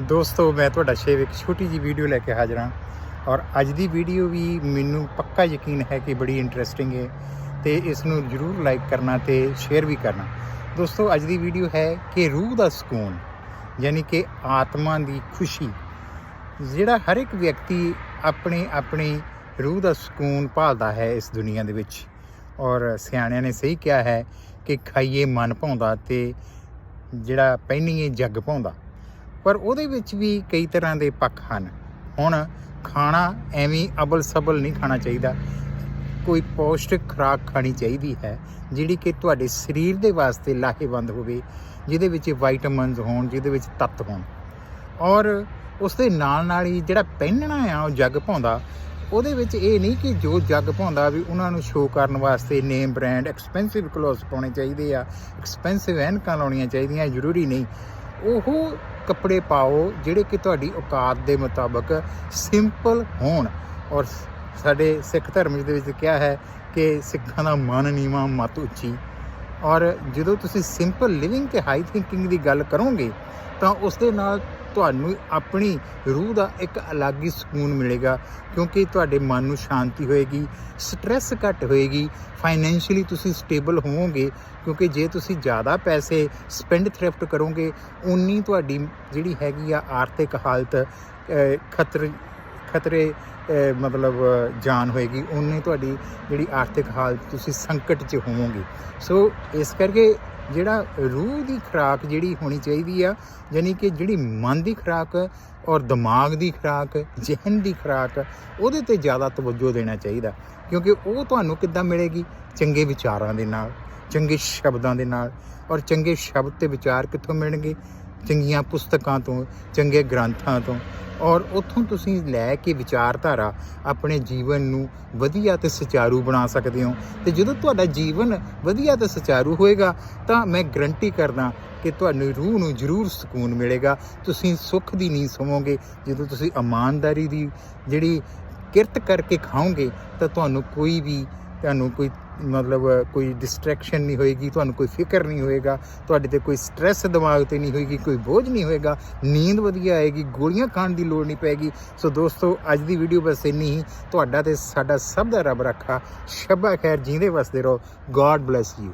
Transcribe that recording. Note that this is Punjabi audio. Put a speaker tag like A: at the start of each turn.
A: ਦੋਸਤੋ, ਮੈਂ ਤੁਹਾਡਾ ਸ਼ੇਵ ਇੱਕ ਛੋਟੀ ਜੀ ਵੀਡੀਓ ਲੈ ਕੇ ਹਾਜ਼ਰ ਹਾਂ ਔਰ ਅੱਜ ਦੀ ਵੀਡੀਓ ਵੀ ਮੈਨੂੰ ਪੱਕਾ ਯਕੀਨ ਹੈ ਕਿ ਬੜੀ ਇੰਟਰਸਟਿੰਗ ਹੈ ਤੇ ਇਸ ਨੂੰ ਜਰੂਰ ਲਾਈਕ ਕਰਨਾ ਤੇ ਸ਼ੇਅਰ ਵੀ ਕਰਨਾ। ਦੋਸਤੋ, ਅੱਜ ਦੀ ਵੀਡੀਓ ਹੈ ਕਿ ਰੂਹ ਦਾ ਸਕੂਨ, ਯਾਨੀ ਕਿ ਆਤਮਾ ਦੀ ਖੁਸ਼ੀ। ਜਿਹੜਾ ਹਰ ਇੱਕ ਵਿਅਕਤੀ ਆਪਣੇ ਆਪਣੇ ਰੂਹ ਦਾ ਸਕੂਨ ਭਾਲਦਾ ਹੈ ਇਸ ਦੁਨੀਆ ਦੇ ਵਿੱਚ। ਔਰ ਸਿਆਣਿਆਂ ਨੇ ਸਹੀ ਕਿਹਾ ਹੈ ਕਿ ਖਾਈਏ ਮਨ ਭਾਉਂਦਾ ਤੇ ਜਿਹੜਾ ਪਹਿਨੀਏ ਜੱਗ ਭਾਉਂਦਾ। ਪਰ ਉਹਦੇ ਵਿੱਚ ਵੀ ਕਈ ਤਰ੍ਹਾਂ ਦੇ ਪੱਖ ਹਨ। ਹੁਣ ਖਾਣਾ ਐਵੇਂ ਅਬਲ ਸਬਲ ਨਹੀਂ ਖਾਣਾ ਚਾਹੀਦਾ। ਕੋਈ ਪੌਸ਼ਟਿਕ ਖੁਰਾਕ ਖਾਣੀ ਚਾਹੀਦੀ ਹੈ, ਜਿਹੜੀ ਕਿ ਤੁਹਾਡੇ ਸਰੀਰ ਦੇ ਵਾਸਤੇ ਲਾਹੇਵੰਦ ਹੋਵੇ, ਜਿਹਦੇ ਵਿੱਚ ਵਿਟਾਮਿਨਸ ਹੋਣ, ਜਿਹਦੇ ਵਿੱਚ ਤੱਤ ਹੋਣ। ਔਰ ਉਸ ਦੇ ਨਾਲ ਨਾਲ ਹੀ ਜਿਹੜਾ ਪਹਿਨਣਾ ਆ, ਉਹ ਜੱਗ ਪਾਉਂਦਾ, ਉਹਦੇ ਵਿੱਚ ਇਹ ਨਹੀਂ ਕਿ ਜੋ ਜੱਗ ਪਾਉਂਦਾ ਵੀ ਉਹਨਾਂ ਨੂੰ ਸ਼ੋਅ ਕਰਨ ਵਾਸਤੇ ਨੇਮ ਬ੍ਰਾਂਡ ਐਕਸਪੈਂਸਿਵ ਕਲੋਥਸ ਪਾਉਣੇ ਚਾਹੀਦੇ ਆ ਐਕਸਪੈਂਸਿਵ ਐਨਕਾਂ ਲਾਉਣੀਆਂ ਚਾਹੀਦੀਆਂ, ਜ਼ਰੂਰੀ ਨਹੀਂ। ਉਹ ਕੱਪੜੇ ਪਾਓ ਜਿਹੜੇ ਕਿ ਤੁਹਾਡੀ ਔਕਾਤ ਦੇ ਮੁਤਾਬਕ ਸਿੰਪਲ ਹੋਣ। ਔਰ ਸਾਡੇ ਸਿੱਖ ਧਰਮ ਦੇ ਵਿੱਚ ਕਿਹਾ ਹੈ ਕਿ ਸਿੱਖਾਂ ਦਾ ਮਨ ਨੀਵਾ, ਮਤ ਉੱਚੀ। ਔਰ ਜਦੋਂ ਤੁਸੀਂ ਸਿੰਪਲ ਲਿਵਿੰਗ ਤੇ ਹਾਈ ਥਿੰਕਿੰਗ ਦੀ ਗੱਲ ਕਰੋਗੇ, ਤਾਂ ਉਸ ਦੇ ਨਾਲ ਤੁਹਾਨੂੰ ਆਪਣੀ ਰੂਹ ਦਾ ਇੱਕ ਅਲੱਗ ਹੀ ਸਕੂਨ ਮਿਲੇਗਾ ਕਿਉਂਕਿ ਤੁਹਾਡੇ ਮਨ ਨੂੰ ਸ਼ਾਂਤੀ ਹੋਏਗੀ ਸਟ੍ਰੈਸ ਘੱਟ ਹੋਏਗੀ ਫਾਈਨੈਂਸ਼ੀਅਲੀ ਤੁਸੀਂ ਸਟੇਬਲ ਹੋਵੋਗੇ ਕਿਉਂਕਿ ਜੇ ਤੁਸੀਂ ਜ਼ਿਆਦਾ ਪੈਸੇ ਸਪੈਂਡ ਥ੍ਰਿਫਟ ਕਰੋਗੇ ਉਨੀ ਤੁਹਾਡੀ ਜਿਹੜੀ ਹੈਗੀ ਆ ਆਰਥਿਕ ਹਾਲਤ ਅਹ, ਖਤਰੇ ਖਤਰੇ ਮਤਲਬ ਜਾਨ ਹੋਏਗੀ ਉਨੀ ਤੁਹਾਡੀ ਜਿਹੜੀ ਆਰਥਿਕ ਹਾਲਤ ਤੁਸੀਂ ਸੰਕਟ 'ਚ ਹੋਵੋਗੇ। ਸੋ ਇਸ ਕਰਕੇ ਜਿਹੜਾ ਰੂਹ ਦੀ ਖੁਰਾਕ ਜਿਹੜੀ ਹੋਣੀ ਚਾਹੀਦੀ ਆ, ਯਾਨੀ ਕਿ ਜਿਹੜੀ ਮਨ ਦੀ ਖੁਰਾਕ ਔਰ ਦਿਮਾਗ ਦੀ ਖੁਰਾਕ, ਜ਼ਿਹਨ ਦੀ ਖੁਰਾਕ, ਉਹਦੇ ਤੇ ਜ਼ਿਆਦਾ ਤਵੱਜੋ ਦੇਣਾ ਚਾਹੀਦਾ। ਕਿਉਂਕਿ ਉਹ ਤੁਹਾਨੂੰ ਕਿੱਦਾਂ ਮਿਲੇਗੀ? ਚੰਗੇ ਵਿਚਾਰਾਂ ਦੇ ਨਾਲ, ਚੰਗੇ ਸ਼ਬਦਾਂ ਦੇ ਨਾਲ, ਔਰ ਚੰਗੇ ਸ਼ਬਦ ਤੇ ਵਿਚਾਰ ਕਿੱਥੋਂ ਮਿਲਣਗੇ? ਚੰਗੀਆਂ ਪੁਸਤਕਾਂ ਤੋਂ, ਚੰਗੇ ਗ੍ਰੰਥਾਂ ਤੋਂ। ਔਰ ਉੱਥੋਂ ਤੁਸੀਂ ਲੈ ਕੇ ਵਿਚਾਰਧਾਰਾ ਆਪਣੇ ਜੀਵਨ ਨੂੰ ਵਧੀਆ ਤੇ ਸੁਚਾਰੂ ਬਣਾ ਸਕਦੇ ਹੋ। ਤੇ ਜਦੋਂ ਤੁਹਾਡਾ ਜੀਵਨ ਵਧੀਆ ਤੇ ਸੁਚਾਰੂ ਹੋਏਗਾ, ਤਾਂ ਮੈਂ ਗਰੰਟੀ ਕਰਦਾ ਕਿ ਤੁਹਾਨੂੰ ਰੂਹ ਨੂੰ ਜ਼ਰੂਰ ਸਕੂਨ ਮਿਲੇਗਾ। ਤੁਸੀਂ ਸੁੱਖ ਦੀ ਨੀਂਦ ਸੋਵੋਗੇ। ਜਦੋਂ ਤੁਸੀਂ ਇਮਾਨਦਾਰੀ ਦੀ ਜਿਹੜੀ ਕਿਰਤ ਕਰਕੇ ਖਾਓਗੇ, ਤਾਂ ਤੁਹਾਨੂੰ ਕੋਈ ਵੀ ਤੁਹਾਨੂੰ ਕੋਈ ਮਤਲਬ ਕੋਈ ਡਿਸਟਰੈਕਸ਼ਨ ਨਹੀਂ ਹੋਏਗੀ, ਤੁਹਾਨੂੰ ਕੋਈ ਫਿਕਰ ਨਹੀਂ ਹੋਏਗਾ, ਤੁਹਾਡੇ ਤੇ ਕੋਈ ਸਟ੍ਰੈਸ ਦਿਮਾਗ ਤੇ ਨਹੀਂ ਹੋਏਗੀ, ਕੋਈ ਬੋਝ ਨਹੀਂ ਹੋਏਗਾ, ਨੀਂਦ ਵਧੀਆ ਆਏਗੀ, ਗੋਲੀਆਂ ਖਾਣ ਦੀ ਲੋੜ ਨਹੀਂ ਪੈਗੀ। ਸੋ ਦੋਸਤੋ, ਅੱਜ ਦੀ ਵੀਡੀਓ ਬਸ ਇੰਨੀ ਹੀ। ਤੁਹਾਡਾ ਤੇ ਸਾਡਾ ਸਭ ਦਾ ਰੱਬ ਰੱਖਾ। ਸ਼ਬਾ ਖੈਰ, ਜੀਂਦੇ ਵਸਦੇ ਰਹੋ। God bless you